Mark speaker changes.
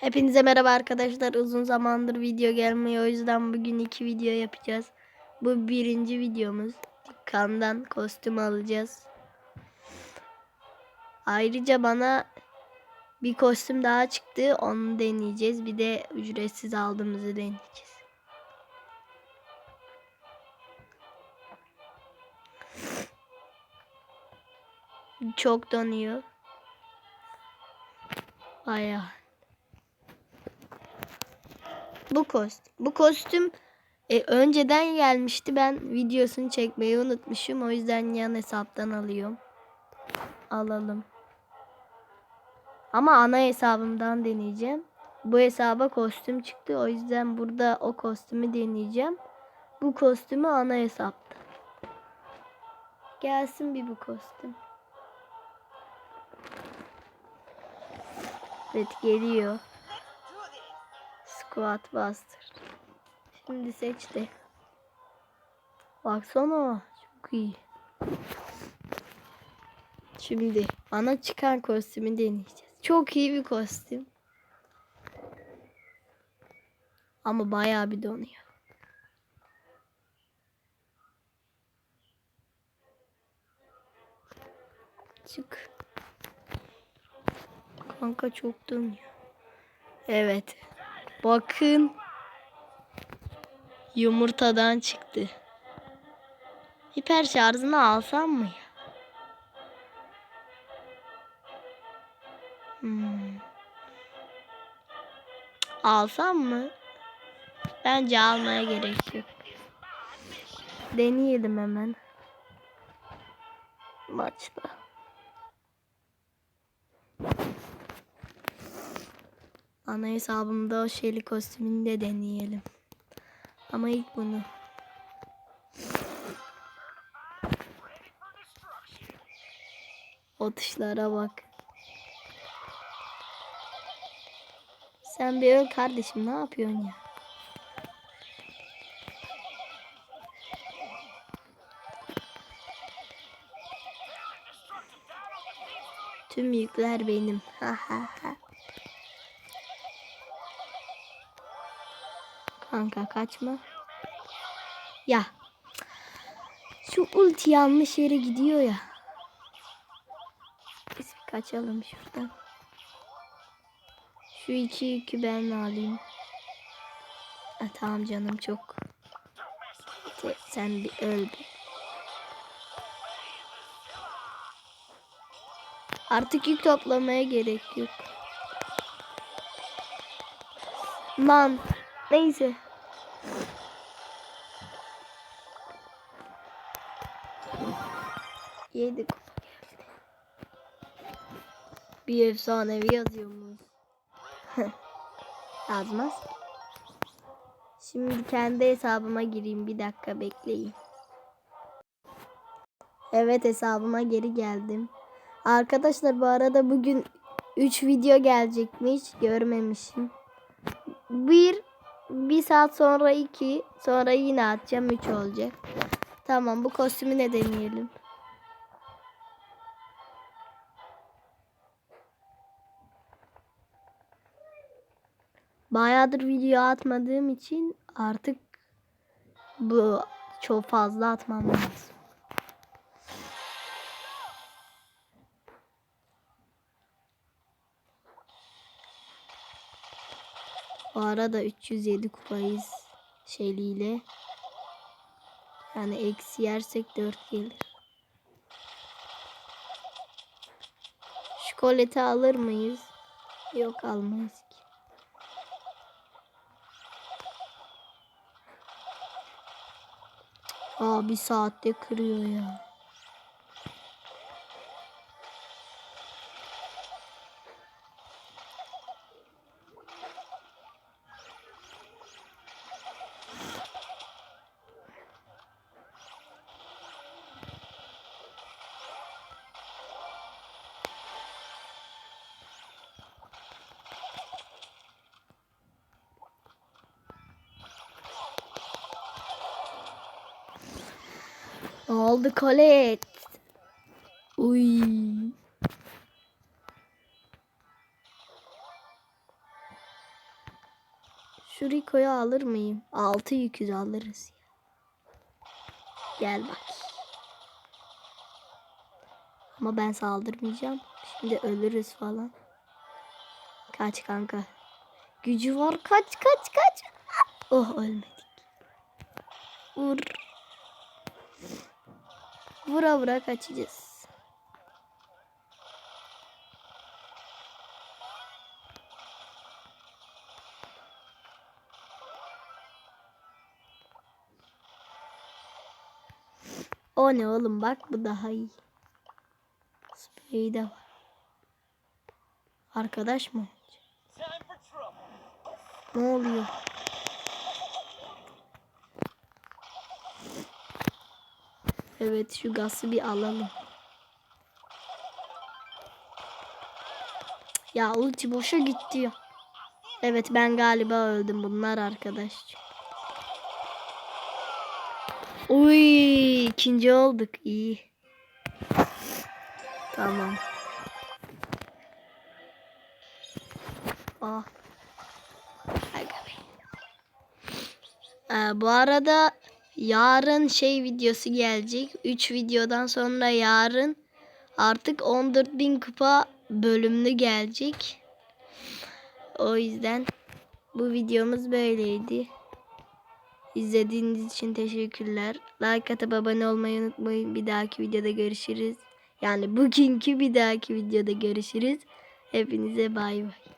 Speaker 1: Hepinize merhaba arkadaşlar. Uzun zamandır video gelmiyor. O yüzden bugün iki video yapacağız. Bu birinci videomuz. Kandan kostüm alacağız. Ayrıca bana bir kostüm daha çıktı. Onu deneyeceğiz. Bir de ücretsiz aldığımızı deneyeceğiz. Çok donuyor. Bayağı. Bu kostüm. Bu kostüm e, önceden gelmişti. Ben videosunu çekmeyi unutmuşum. O yüzden yan hesaptan alıyorum. Alalım. Ama ana hesabımdan deneyeceğim. Bu hesaba kostüm çıktı. O yüzden burada o kostümü deneyeceğim. Bu kostümü ana hesapta. Gelsin bir bu kostüm. Evet geliyor. Squat Buster. Şimdi seçti. Baksana çok iyi. Şimdi bana çıkan kostümü deneyeceğiz. Çok iyi bir kostüm. Ama bayağı bir donuyor. Çık. Kanka çok donuyor. Evet. Bakın. Yumurtadan çıktı. Hiper şarjını alsam mı? Hmm. Alsam mı? Bence almaya gerek yok. Deneyelim hemen. Maçta. Ana hesabımda o şeyli kostümünü de deneyelim. Ama ilk bunu. O tuşlara bak. Sen bir öl kardeşim ne yapıyorsun ya? Tüm yükler benim. Ha ha ha. Kanka kaçma. Ya. Şu ulti yanlış yere gidiyor ya. Biz kaçalım şuradan. Şu iki yükü ben alayım. Ha, tamam canım çok. Sen bir öl. Artık yük toplamaya gerek yok. Lan neyse. Yedik. Bir efsanevi yazıyormuş. Yazmaz. Şimdi kendi hesabıma gireyim. Bir dakika bekleyin. Evet hesabıma geri geldim. Arkadaşlar bu arada bugün 3 video gelecekmiş. Görmemişim. Bir bir saat sonra 2 sonra yine atacağım 3 olacak. Tamam bu kostümü ne deneyelim. Bayağıdır video atmadığım için artık bu çok fazla atmam lazım. Bu arada 307 kupayız şeyliyle. Yani eksi yersek 4 gelir. Şu alır mıyız? Yok almayız ki. Aa bir saatte kırıyor ya. Aldı kolet. Uy. Şu Rico'yu alır mıyım? 6 yüküz alırız. Gel bak. Ama ben saldırmayacağım. Şimdi ölürüz falan. Kaç kanka. Gücü var. Kaç kaç kaç. Oh ölmedik. Vur. Vura vura kaçacağız. O ne oğlum bak bu daha iyi. Spreyi var. Arkadaş mı? Ne oluyor? Evet şu gazı bir alalım. Ya ulti boşa gitti ya. Evet ben galiba öldüm bunlar arkadaş. Uy ikinci olduk iyi. Tamam. Ah. Ee, bu arada yarın şey videosu gelecek. 3 videodan sonra yarın artık 14.000 kupa bölümlü gelecek. O yüzden bu videomuz böyleydi. İzlediğiniz için teşekkürler. Like atıp abone olmayı unutmayın. Bir dahaki videoda görüşürüz. Yani bugünkü bir dahaki videoda görüşürüz. Hepinize bay bay.